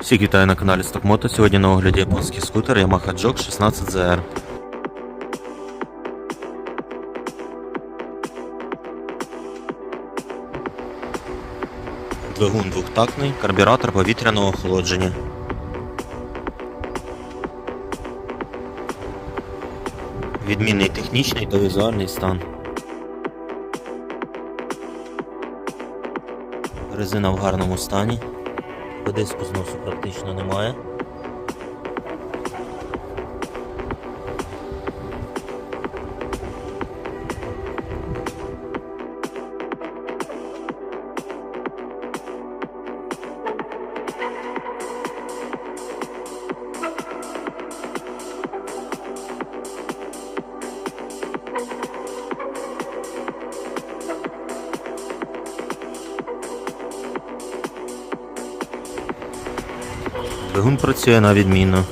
Всіх вітаю на каналі Стокмото. Сьогодні на огляді японський скутер Yamaha Jog 16ZR. Двигун двохтактний, карбюратор повітряного охолодження. Відмінний технічний та візуальний стан. Резина в гарному стані. По диску зносу практично немає. Двигун працює на відмінно.